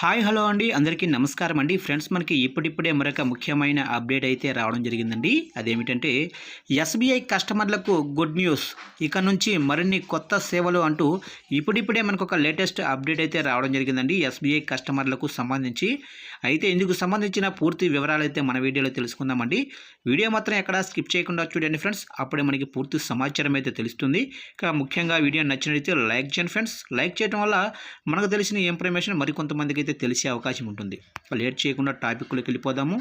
Hi hello అండి. అందరికీ నమస్కారం అండి. ఫ్రెండ్స్ మనకి ఇప్పుడిప్పుడే మరొక ముఖ్యమైన అప్డేట్ అయితే రావడం జరిగిందండి. అదేమిటంటే ఎస్బీఐ కస్టమర్లకు గుడ్ న్యూస్. ఇక నుంచి మరిన్ని కొత్త సేవలు అంటూ ఇప్పుడిప్పుడే మనకు ఒక లేటెస్ట్ అప్డేట్ అయితే రావడం జరిగిందండి ఎస్బీఐ కస్టమర్లకు సంబంధించి. అయితే ఇందుకు సంబంధించిన పూర్తి వివరాలు అయితే మన వీడియోలో తెలుసుకుందామండి. వీడియో మాత్రం ఎక్కడ స్కిప్ చేయకుండా చూడండి ఫ్రెండ్స్. అప్పుడే మనకి పూర్తి సమాచారం అయితే తెలుస్తుంది. ఇక ముఖ్యంగా వీడియో నచ్చినట్లయితే లైక్ చేయండి ఫ్రెండ్స్. లైక్ చేయడం వల్ల మనకు తెలిసిన ఇన్ఫర్మేషన్ మరికొంతమందికి అయితే తెలిసే అవకాశం ఉంటుంది. లేట్ చేయకుండా టాపిక్లోకి వెళ్ళిపోదాము.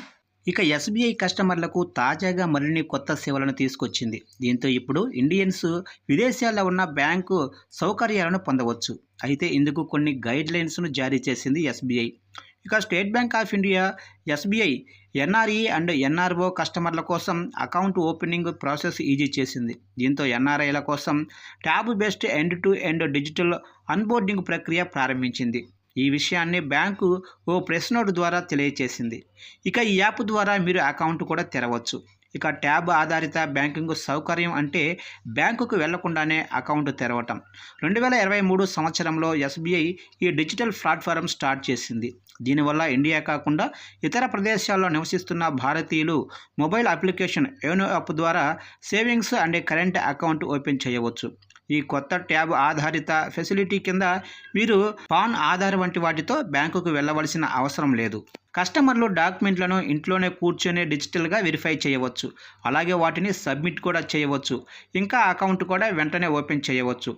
ఇక ఎస్బీఐ కస్టమర్లకు తాజాగా మరిన్ని కొత్త సేవలను తీసుకొచ్చింది. దీంతో ఇప్పుడు ఇండియన్స్ విదేశాల్లో ఉన్న బ్యాంకు సౌకర్యాలను పొందవచ్చు. అయితే ఇందుకు కొన్ని గైడ్ లైన్స్ను జారీ చేసింది ఎస్బీఐ. ఇక State Bank of India SBI NRE and NRO కస్టమర్ల కోసం అకౌంట్ ఓపెనింగ్ ప్రాసెస్ ఈజీ చేసింది. దీంతో ఎన్ఆర్ఐల కోసం tab based end to end digital onboarding ప్రక్రియ ప్రారంభించింది. ఈ విషయాన్ని బ్యాంకు ఓ ప్రెస్ నోట్ ద్వారా తెలియజేసింది ఇక ఈ యాప్ ద్వారా మీరు అకౌంట్ కూడా తెరవచ్చు. ఇక ట్యాబ్ ఆధారిత బ్యాంకింగ్ సౌకర్యం అంటే బ్యాంకుకు వెళ్ళకుండానే అకౌంట్ తెరవటం. రెండు వేల ఇరవై మూడు సంవత్సరంలో ఎస్బీఐ ఈ డిజిటల్ ప్లాట్ఫారం స్టార్ట్ చేసింది. దీనివల్ల ఇండియా కాకుండా ఇతర ప్రదేశాల్లో నివసిస్తున్న భారతీయులు మొబైల్ అప్లికేషన్ యోనో యాప్ ద్వారా savings and current account open చేయవచ్చు. ఈ కొత్త ట్యాబ్ ఆధారిత ఫెసిలిటీ కింద మీరు పాన్ ఆధార్ వంటి వాటితో బ్యాంకుకు వెళ్ళవలసిన అవసరం లేదు. కస్టమర్లు డాక్యుమెంట్లను ఇంట్లోనే కూర్చొని డిజిటల్గా వెరిఫై చేయవచ్చు. అలాగే వాటిని సబ్మిట్ కూడా చేయవచ్చు. ఇంకా అకౌంట్ కూడా వెంటనే ఓపెన్ చేయవచ్చు.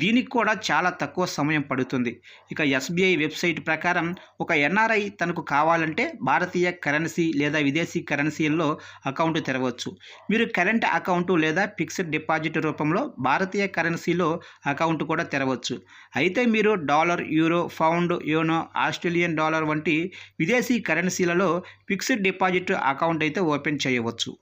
దీనికి కూడా చాలా తక్కువ సమయం పడుతుంది. ఇక ఎస్బీఐ వెబ్సైట్ ప్రకారం ఒక ఎన్ఆర్ఐ తనకు కావాలంటే భారతీయ కరెన్సీ లేదా విదేశీ కరెన్సీల్లో అకౌంట్ తెరవచ్చు. మీరు కరెంట్ అకౌంట్ లేదా ఫిక్స్డ్ డిపాజిట్ రూపంలో భారతీయ కరెన్సీలో అకౌంట్ కూడా తెరవచ్చు. అయితే మీరు dollar euro pound YONO Australian dollar వంటి విదేశీ కరెన్సీలలో ఫిక్స్డ్ డిపాజిట్ అకౌంట్ అయితే ఓపెన్ చేయవచ్చు.